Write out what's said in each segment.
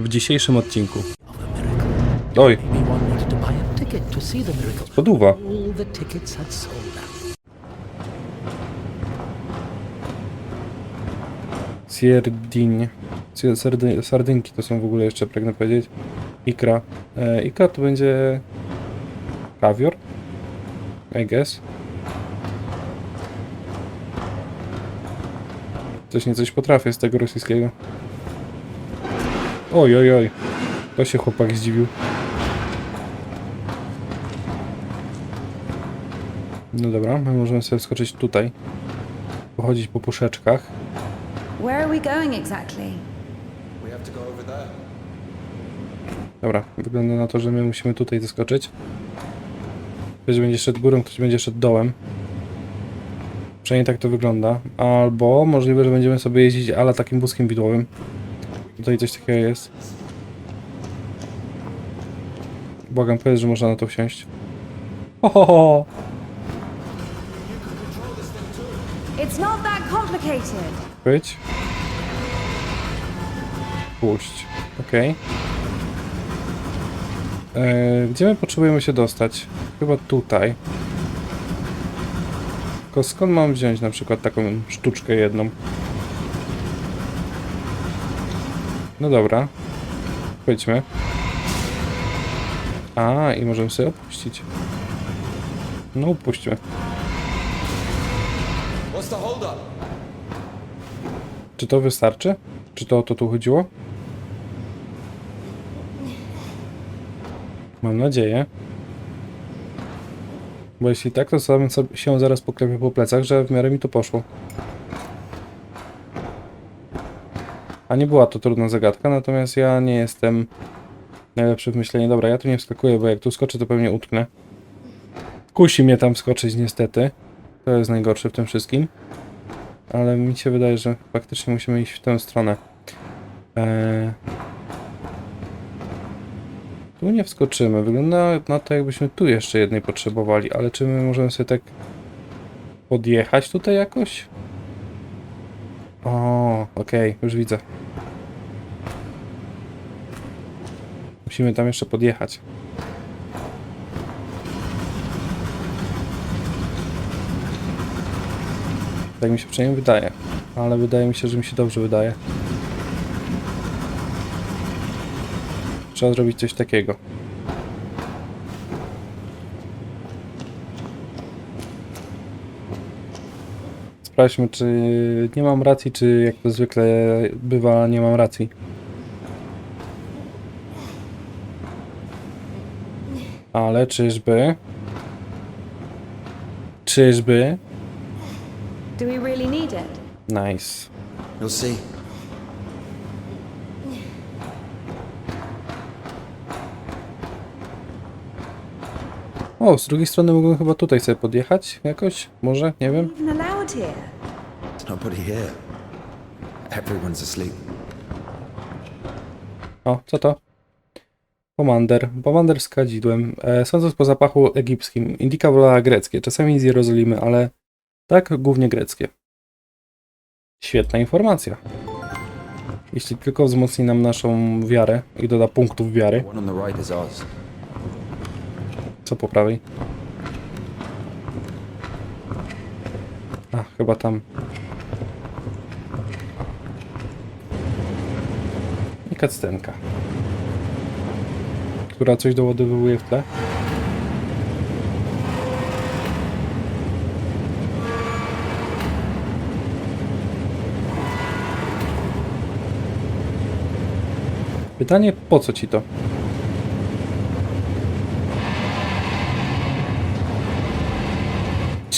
w dzisiejszym odcinku. Oj, Maybe one wanted to buy a ticket to see the miracle. Spoduwa. All the tickets had sold out. Sierdiń. Sie- Sardy, sardynki to są w ogóle jeszcze, pragnę powiedzieć. Ikra. E, ikra to będzie... Kawior? I guess. Coś nie coś potrafię z tego rosyjskiego. Oj, oj, oj. To się chłopak zdziwił. No dobra, my możemy sobie wskoczyć tutaj. Pochodzić po puszeczkach. Where are we going exactly? We have to go over there. Dobra, wygląda na to, że my musimy tutaj zeskoczyć. Ktoś będzie szedł górą, ktoś będzie szedł dołem. Przynajmniej tak to wygląda. Albo możliwe, że będziemy sobie jeździć ala takim wózkiem widłowym. Tutaj coś takiego jest. Błagam, powiedz, że można na to wsiąść. Ho, ho, ho. It's not that complicated. Być. Puść. Okej. Eee, Gdzie my potrzebujemy się dostać? Chyba tutaj. Tylko skąd mam wziąć na przykład taką sztuczkę jedną? No dobra. Chodźmy. A, i możemy sobie opuścić. No upuśćmy. Czy to wystarczy? Czy to o to tu chodziło? Mam nadzieję. Bo jeśli tak, to sam się zaraz poklepię po plecach, że w miarę mi to poszło. A nie była to trudna zagadka, natomiast ja nie jestem najlepszy w myśleniu. Dobra, ja tu nie wskakuję, bo jak tu skoczę, to pewnie utknę. Kusi mnie tam skoczyć niestety. To jest najgorsze w tym wszystkim. Ale mi się wydaje, że faktycznie musimy iść w tę stronę. Eee... Tu nie wskoczymy. Wygląda na to, jakbyśmy tu jeszcze jednej potrzebowali, ale czy my możemy sobie tak podjechać tutaj jakoś? O, okej, już widzę. Musimy tam jeszcze podjechać. Tak mi się przynajmniej wydaje. Ale wydaje mi się, że mi się dobrze wydaje. Trzeba zrobić coś takiego. Sprawdźmy, czy nie mam racji, czy jak to zwykle bywa, nie mam racji. Ale czyżby? Czyżby? Do we really need it? Nice. You'll see. O, z drugiej strony mogłem chyba tutaj sobie podjechać jakoś? Może? Nie wiem. Even allowed here? There's nobody here. Everyone's asleep. O, co to? Pomander. Pomander z kadzidłem. E, sądząc po zapachu egipskim, Indika wolała greckie, czasami z Jerozolimy, ale tak głównie greckie. Świetna informacja. Jeśli tylko wzmocni nam naszą wiarę i doda punktów wiary. The one on the right is ours. Co po prawej? A, chyba tam. I kactenka. Która coś doładowuje w tle. Pytanie, po co ci to?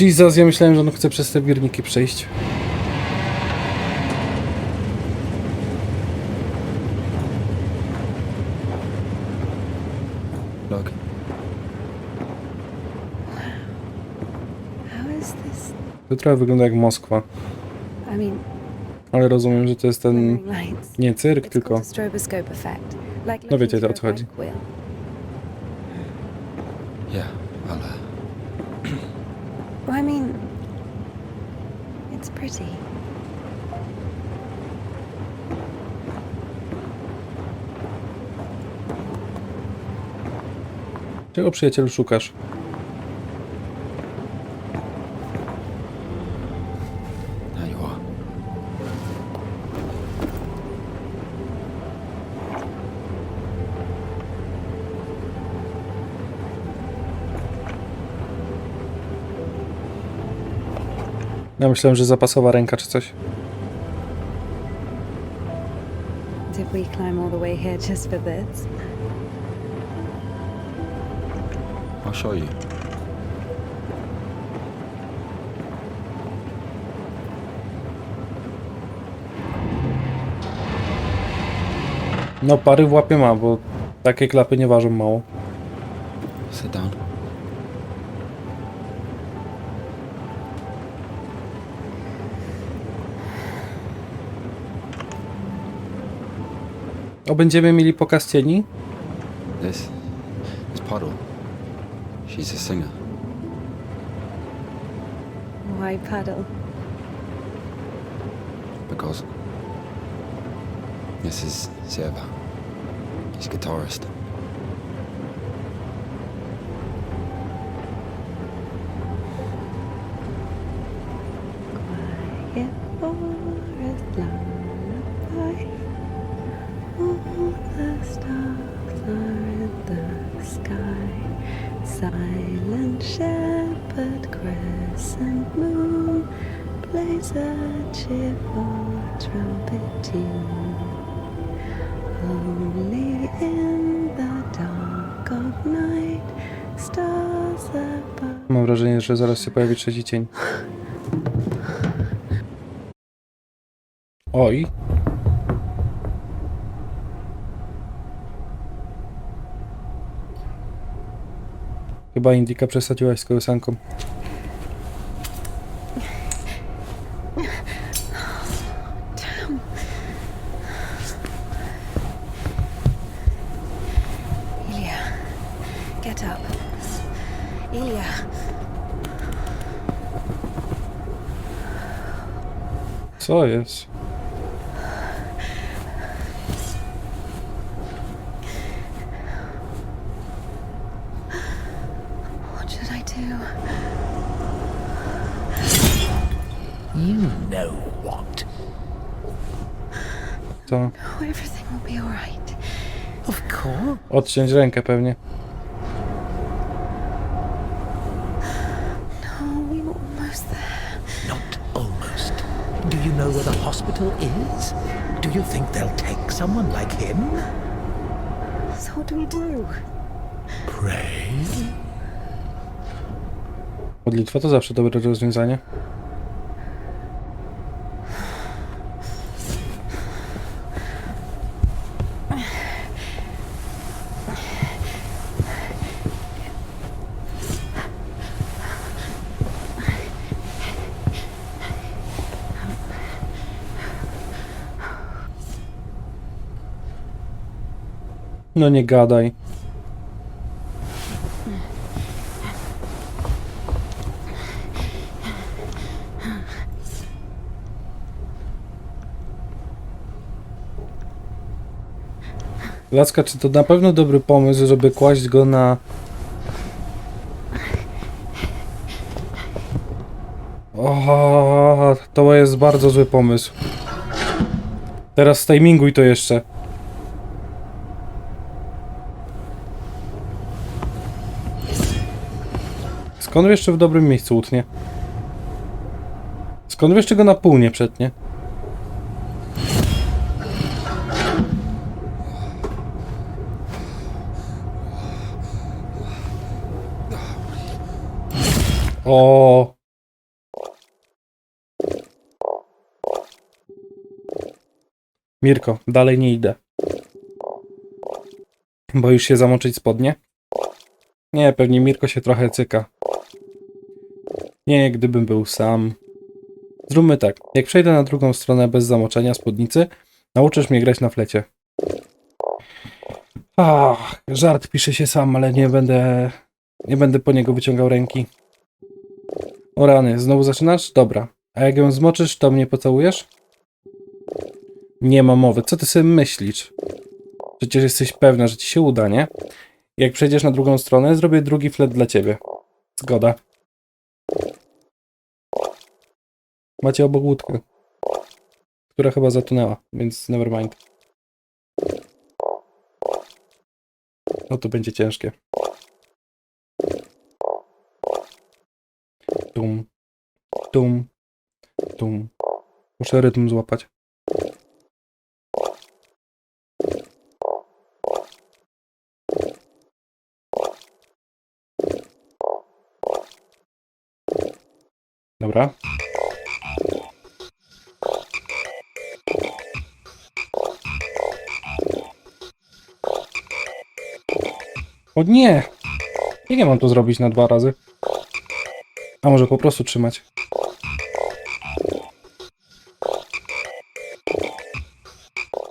Jesus, ja myślałem, że on chce przez te wirniki przejść. Look? To trochę wygląda jak Moskwa, ale rozumiem, że to jest ten... Nie cyrk, tylko... No wiecie, o through co chodzi. yeah, uh, Well, I mean, it's pretty. Czego przyjacielu szukasz? Ja myślałem, że zapasowa ręka czy coś. Did we climb all the way here just for this? I'll show you. No pary w łapie ma, bo takie klapy nie ważą mało. Sit down. O, będziemy mieli pokaz cieni? This is Puddle. She's a singer. Why puddle? Because this is Seva. He's guitarist. Quiet forest lullaby. Silent shepherd crescent moon plays a cheerful trumpet tune. Only in the dark of night, stars above. Mam wrażenie, że zaraz się pojawi trzeci cień. Oj. Chyba Indika przesadziłaś z kołysanką. Co jest? What should I do? You know what? Co? Oh. Odciąć rękę pewnie. No, we were almost there. Not almost. Do you know where the hospital is? Do you think they'll take someone like him? So what do we do? Pray? Modlitwa to zawsze dobre rozwiązanie. No nie gadaj. Lacka, czy to na pewno dobry pomysł, żeby kłaść go na... O, to jest bardzo zły pomysł. Teraz timinguj to jeszcze. Skąd wiesz, czy w dobrym miejscu utnie? Skąd wiesz, czy go na pół nie przetnie? O. Mirko, dalej nie idę. Boisz się zamoczyć spodnie? Nie, pewnie Mirko się trochę cyka. Nie, gdybym był sam. Zróbmy tak. Jak przejdę na drugą stronę bez zamoczenia spódnicy, nauczysz mnie grać na flecie. Ach, żart pisze się sam, ale nie będę. Nie będę po niego wyciągał ręki. O rany, znowu zaczynasz? Dobra. A jak ją zmoczysz, to mnie pocałujesz? Nie ma mowy. Co ty sobie myślisz? Przecież jesteś pewna, że ci się uda, nie? Jak przejdziesz na drugą stronę, zrobię drugi flet dla ciebie. Zgoda. Macie obok łódkę, która chyba zatonęła, więc never mind. No to będzie ciężkie. Tum, tum, tum. Muszę rytm złapać. Dobra. O nie! Jak ja mam to zrobić na dwa razy? A może po prostu trzymać?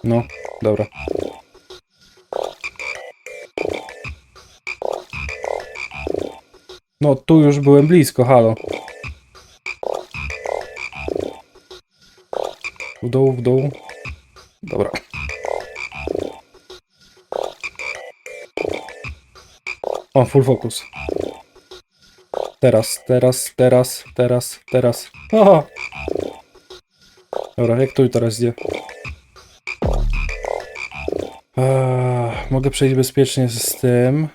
No, dobra. No, tu już byłem blisko, halo. W dół, w dół. Dobra. O, full focus. Teraz, teraz, teraz, teraz, teraz. Aha. Dobra, jak tu teraz idzie? Mogę przejść bezpiecznie z tym.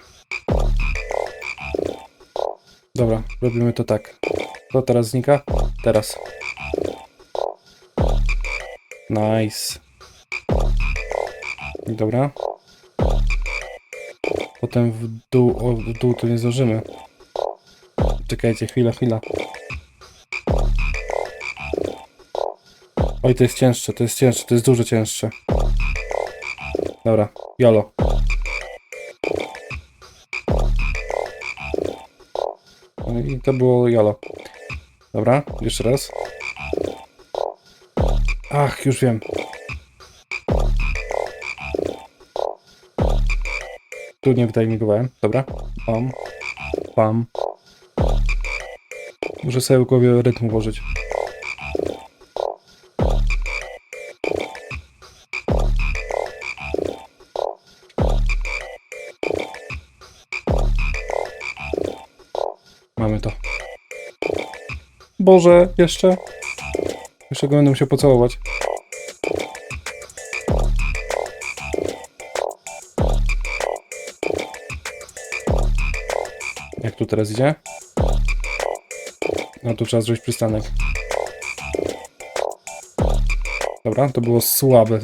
Dobra, robimy to tak. To teraz znika? Teraz. Nice. Dobra. Potem w dół, o, w dół to nie zdążymy. Czekajcie, chwila, chwila. Oj, to jest cięższe, to jest cięższe, to jest dużo cięższe. Dobra, jolo. No i to było jolo. Dobra, jeszcze raz. Ach, już wiem. Tu nie wytajmigowałem. Dobra. Pam. Pam. Muszę sobie w głowie rytm włożyć. Mamy to. Boże, jeszcze. Jeszcze go będę musiał pocałować. Jak tu teraz idzie? No tu trzeba zrobić przystanek. Dobra, to było słabe.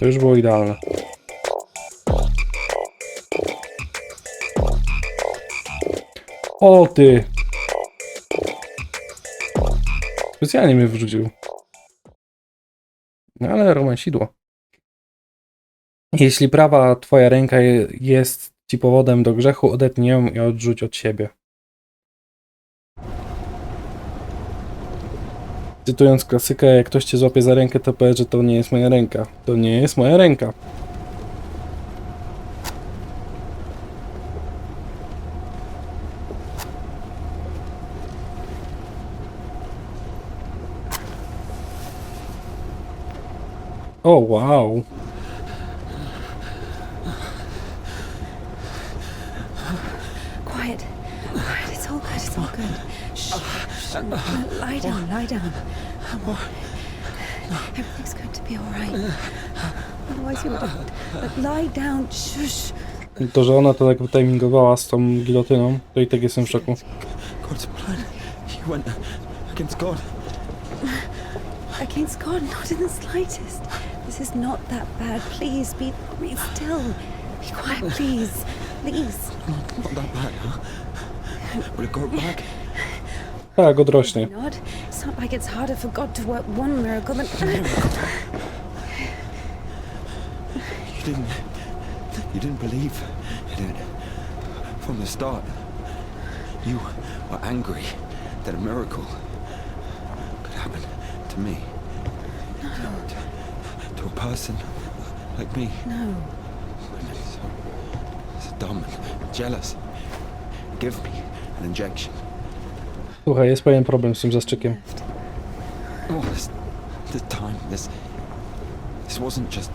To już było idealne. O ty! Specjalnie mnie wyrzucił. No ale romansidło. Jeśli prawa twoja ręka je- jest ci powodem do grzechu, odetnij ją i odrzuć od siebie. Cytując klasykę, jak ktoś cię złapie za rękę, to powiedz, że to nie jest moja ręka. To nie jest moja ręka. O, wow. Lie down. Lie down. Everything's going to be all right. Otherwise, you would have. But lie down. Shush. To, że ona to tak wytimingowała z tą gilotyną, to i tak jestem w szoku. God's blood. You went against God. Against God, not in the slightest. This is not that bad. Please be, be still. Be quiet, please. Please. Not that bad, huh? Will it go back? Tak, odrośnie. Not. It's not like it's harder for God to work one miracle than. You didn't. You didn't believe in it from the start. You were angry that a miracle could happen to me. To, to a person like me. No. Women so, so dumb and jealous. Give me an injection. Słuchaj, jest pewien problem z tym zastrzykiem. Oh, this, this time, this This wasn't just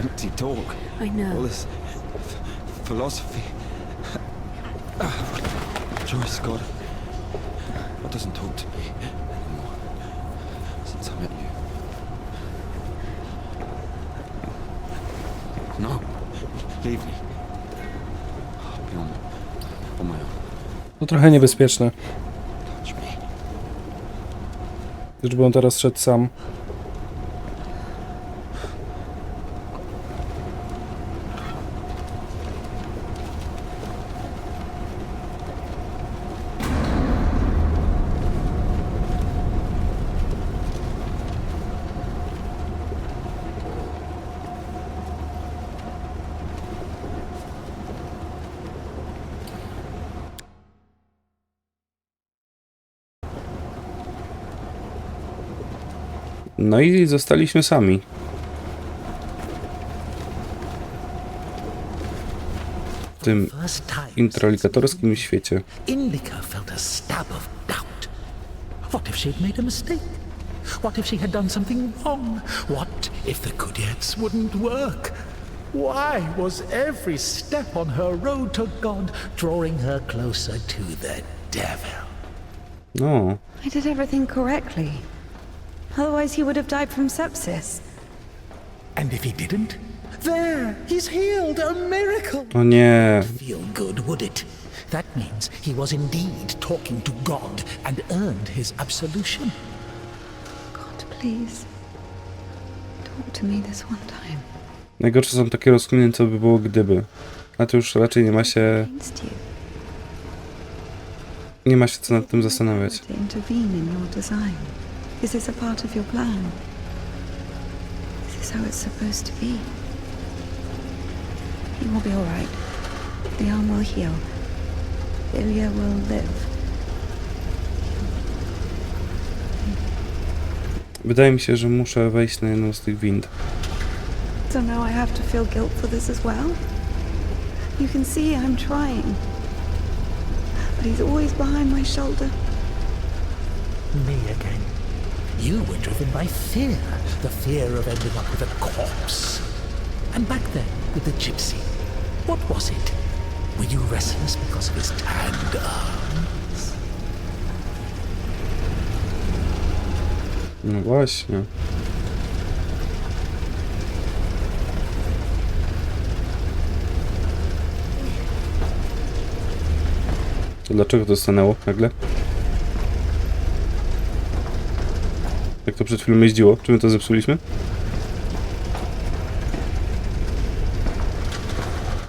empty talk. I All know. this f- philosophy. Joyce Scott. God doesn't talk to me anymore since I met you. No, leave me. I'll be on, on my own. To trochę niebezpieczne. Żeby on teraz szedł sam. No i zostaliśmy sami. W tym First time introligatorskim świecie. Indica felt a stab of doubt. What if she'd made a mistake? What if she had done something wrong? What if the Kudets wouldn't work? Why was every step on her road to God drawing her closer to the devil? No, I did everything correctly. Otherwise, he would have died from sepsis. And if he didn't? There, he's healed, a miracle. o nie. Feel good, would it? That means he was indeed talking to God and earned his absolution. God, please. Talk to me this one time. Najgorsze są takie rozkminy, co by było gdyby. A to już raczej nie ma się, Against you. nie ma się co nad tym zastanawiać. To intervene in your design. Is this a part of your plan? Is this how it's supposed to be? You will be all right. The arm will heal. Ilya will live. Wydaje mi się, że muszę wejść na jedną z tych wind. So now I have to feel guilt for this as well? You can see I'm trying. But he's always behind my shoulder. Me again. You were driven by fear. The fear of ending up with a corpse. And back then, with the gypsy, what was it? Were you restless because of his tanned arms? No właśnie. Dlaczego to stanęło nagle? Jak to przed chwilą jeździło? Czy my to zepsuliśmy?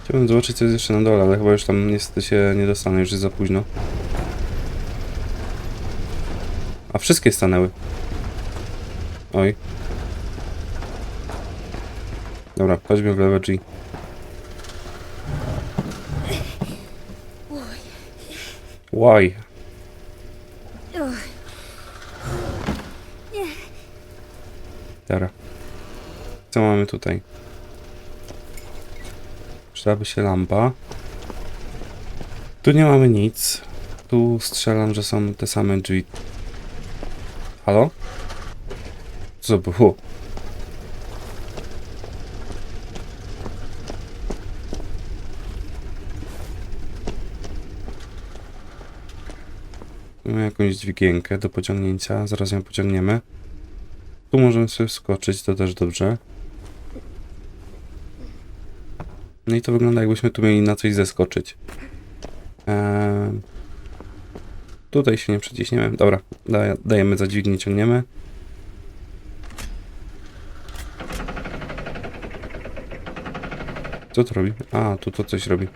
Chciałbym zobaczyć co jest jeszcze na dole, ale chyba już tam niestety się nie dostanę, już jest za późno. A wszystkie stanęły. Oj. Dobra, chodźmy w lewe G. Why? Dobra. Co mamy tutaj? Przydałaby się lampa. Tu nie mamy nic. Tu strzelam, że są te same drzwi. Halo? Co było? Mamy jakąś dźwigienkę do pociągnięcia, zaraz ją pociągniemy. Tu możemy sobie wskoczyć, to też dobrze. No i to wygląda jakbyśmy tu mieli na coś zeskoczyć. Eee, tutaj się nie przeciśniemy. Dobra, daje, dajemy za dźwignię, ciągniemy. Co to robi? A, tu to coś robi.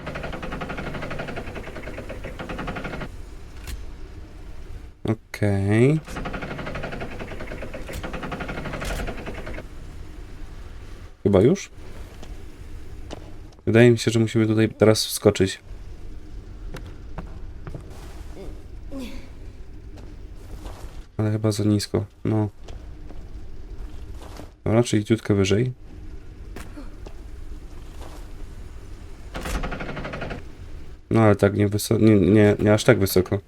Okej. Chyba już? Wydaje mi się, że musimy tutaj teraz wskoczyć. Ale chyba za nisko. No. Dobra, czyli ciutkę wyżej. No ale tak nie wysoko, nie, nie, nie aż tak wysoko.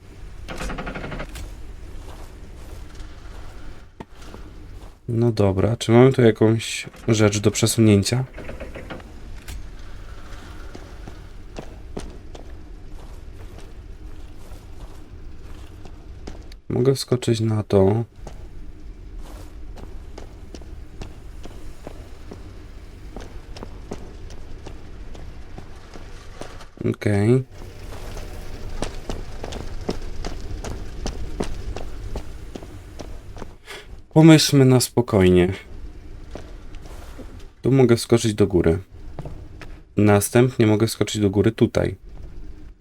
No dobra, czy mamy tu jakąś rzecz do przesunięcia? Mogę wskoczyć na to. Okej. Pomyślmy na spokojnie. Tu mogę skoczyć do góry. Następnie mogę skoczyć do góry tutaj.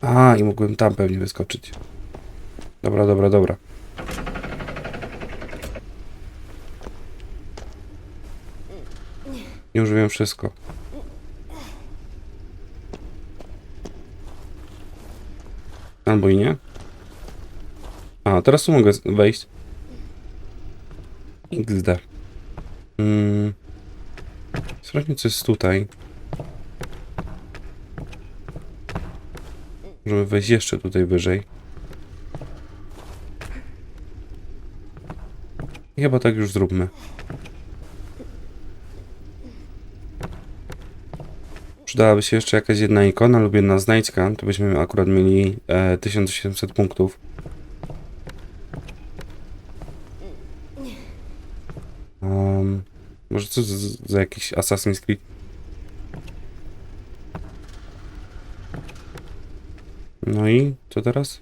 A, i mógłbym tam pewnie wyskoczyć. Dobra, dobra, dobra. Już wiem wszystko. Albo i nie. A, teraz tu mogę wejść. XD. Mm. Sprawdźmy, co jest tutaj. Możemy wejść jeszcze tutaj wyżej. I chyba tak już zróbmy. Przydałaby się jeszcze jakaś jedna ikona lub jedna znajdźka, to byśmy akurat mieli e, 1700 punktów. Um, może co za, jakiś Assassin's Creed? No i co teraz?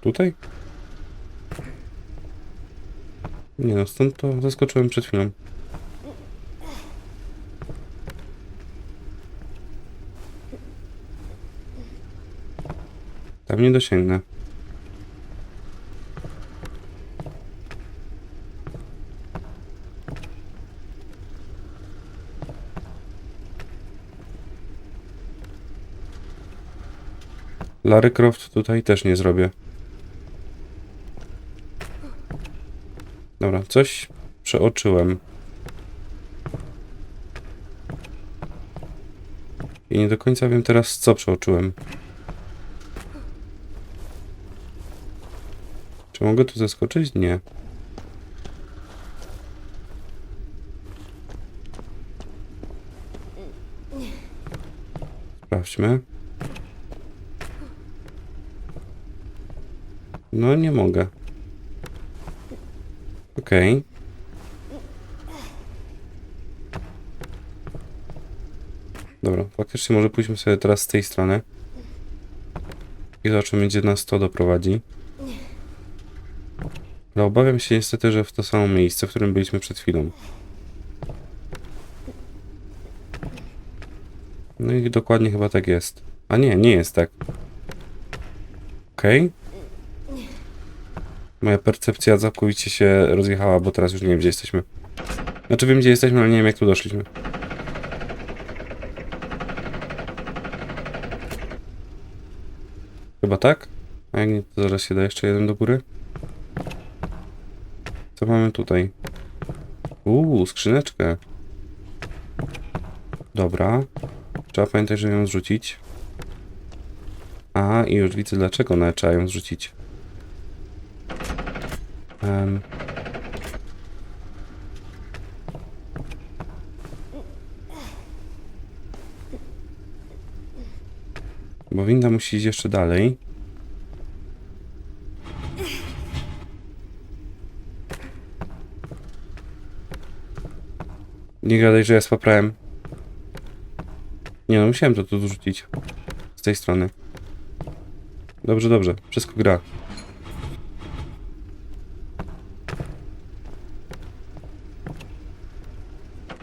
Tutaj? Nie no, stąd to zaskoczyłem przed chwilą. Tam nie dosięgnę. Larry Croft tutaj też nie zrobię. Dobra, coś przeoczyłem. I nie do końca wiem teraz, co przeoczyłem. Czy mogę tu zaskoczyć? Nie. Sprawdźmy. No nie mogę. Okej. Dobra, faktycznie może pójdźmy sobie teraz z tej strony. I zobaczymy, gdzie nas to doprowadzi. Ale obawiam się niestety, że w to samo miejsce, w którym byliśmy przed chwilą. No i dokładnie chyba tak jest. A nie, nie jest tak. Okej. Moja percepcja całkowicie się rozjechała, bo teraz już nie wiem, gdzie jesteśmy. Znaczy wiem, gdzie jesteśmy, ale nie wiem, jak tu doszliśmy. Chyba tak? A jak nie, to zaraz się da jeszcze jeden do góry. Co mamy tutaj? Uuu, skrzyneczkę. Dobra. Trzeba pamiętać, żeby ją zrzucić. A, i już widzę dlaczego nawet trzeba ją zrzucić. Em. Bo winda musi iść jeszcze dalej. Nie gadaj, że ja spaprałem. Nie no, musiałem to tu zrzucić. Z tej strony. Dobrze, dobrze. Wszystko gra.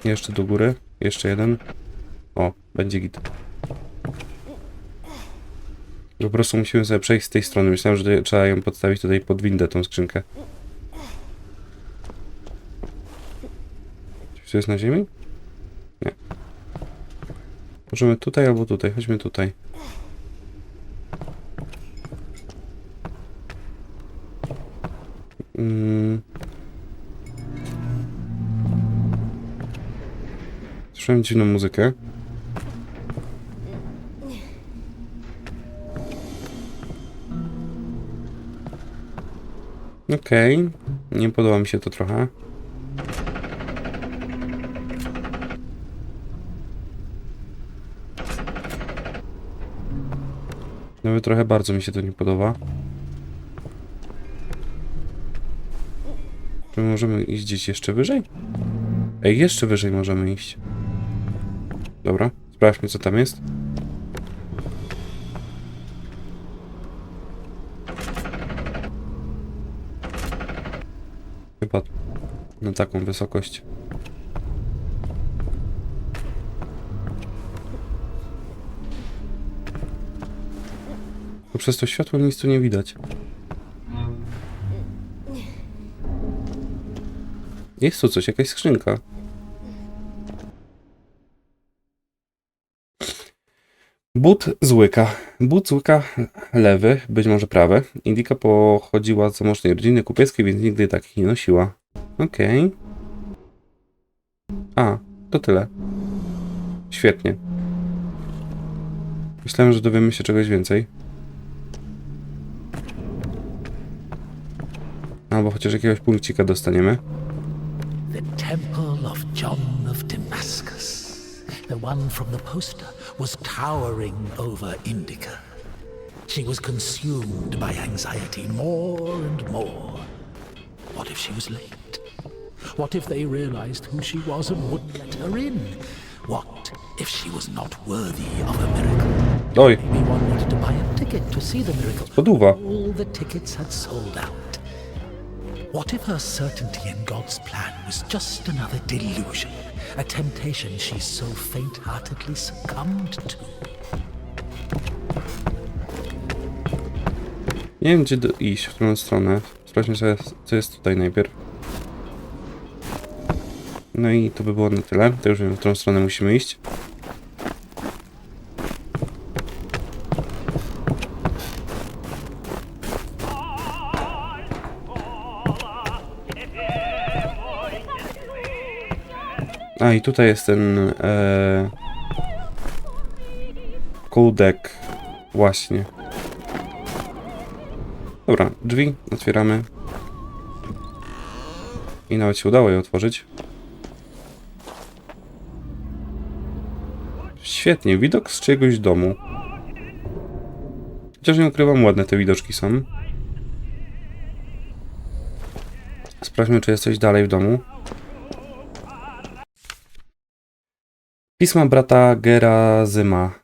Jeszcze do góry. Jeszcze jeden. O, będzie git. Po prostu musimy sobie przejść z tej strony. Myślałem, że trzeba ją podstawić tutaj pod windę, tą skrzynkę. Czy jest na ziemi? Nie. Możemy tutaj albo tutaj. Chodźmy tutaj. Mm. Słyszałem dziwną muzykę. Okej. Nie podoba mi się to trochę. Nawet trochę bardzo mi się to nie podoba. Czy my możemy iść gdzieś jeszcze wyżej? Ej, jeszcze wyżej możemy iść. Dobra, sprawdźmy co tam jest. Chyba na taką wysokość. Bo przez to światło nic tu nie widać. Jest tu coś, jakaś skrzynka. But z łyka. But z łyka lewy, być może prawy. Indika pochodziła z zamożnej rodziny kupieckiej, więc nigdy takich nie nosiła. Okej. A, to tyle. Świetnie. Myślałem, że dowiemy się czegoś więcej. Albo chociaż jakiegoś punkcika dostaniemy. The Temple of John of Damascus, the one from the poster, was towering over Indica. She was consumed by anxiety more and more. What if she was late? What if they realized who she was and wouldn't let her in? What if she was not worthy of a miracle? Oj, Maybe one wanted to buy a ticket to see the miracle. Poduwa. All the tickets had sold out. What if her certainty in God's plan was just another delusion, a temptation she so faint heartedly succumbed to? nie wiem gdzie do iść, w którą stronę. Sprawdźmy sobie, co jest tutaj najpierw. No i to by było na tyle. To już wiem, w którą stronę musimy iść. A i tutaj jest ten e. Właśnie. Dobra, drzwi otwieramy. I nawet się udało je otworzyć. Świetnie, widok z czyjegoś domu. Chociaż nie ukrywam, ładne te widoczki są. Sprawdźmy, czy jest coś dalej w domu. Pisma brata Gerazyma.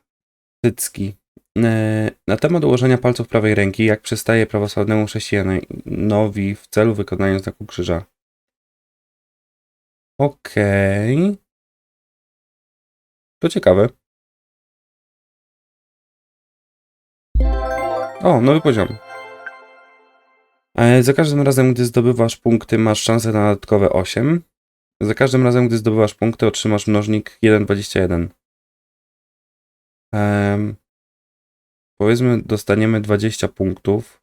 Tycki. E, Na temat ułożenia palców prawej ręki, jak przystaje prawosławnemu chrześcijanowi w celu wykonania znaku krzyża. Okej. To ciekawe. O, nowy poziom. E, Za każdym razem, gdy zdobywasz punkty, masz szansę na dodatkowe 8. Za każdym razem, gdy zdobywasz punkty, otrzymasz mnożnik 1,21. Ehm, powiedzmy, dostaniemy 20 punktów.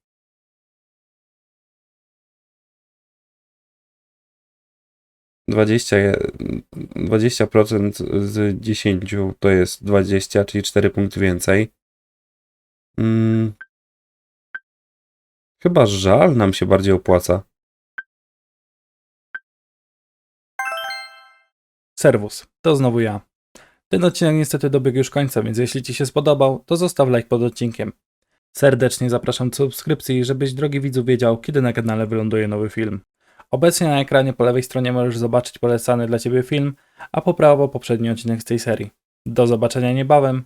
Dwadzieścia, je- 20% z 10 to jest 20, czyli 4 punkty więcej. Mm. Chyba żal nam się bardziej opłaca. Serwus, to znowu ja. Ten odcinek niestety dobiegł już końca, więc jeśli Ci się spodobał, to zostaw like pod odcinkiem. Serdecznie zapraszam do subskrypcji, żebyś drogi widzu wiedział, kiedy na kanale wyląduje nowy film. Obecnie na ekranie po lewej stronie możesz zobaczyć polecany dla Ciebie film, a po prawo poprzedni odcinek z tej serii. Do zobaczenia niebawem,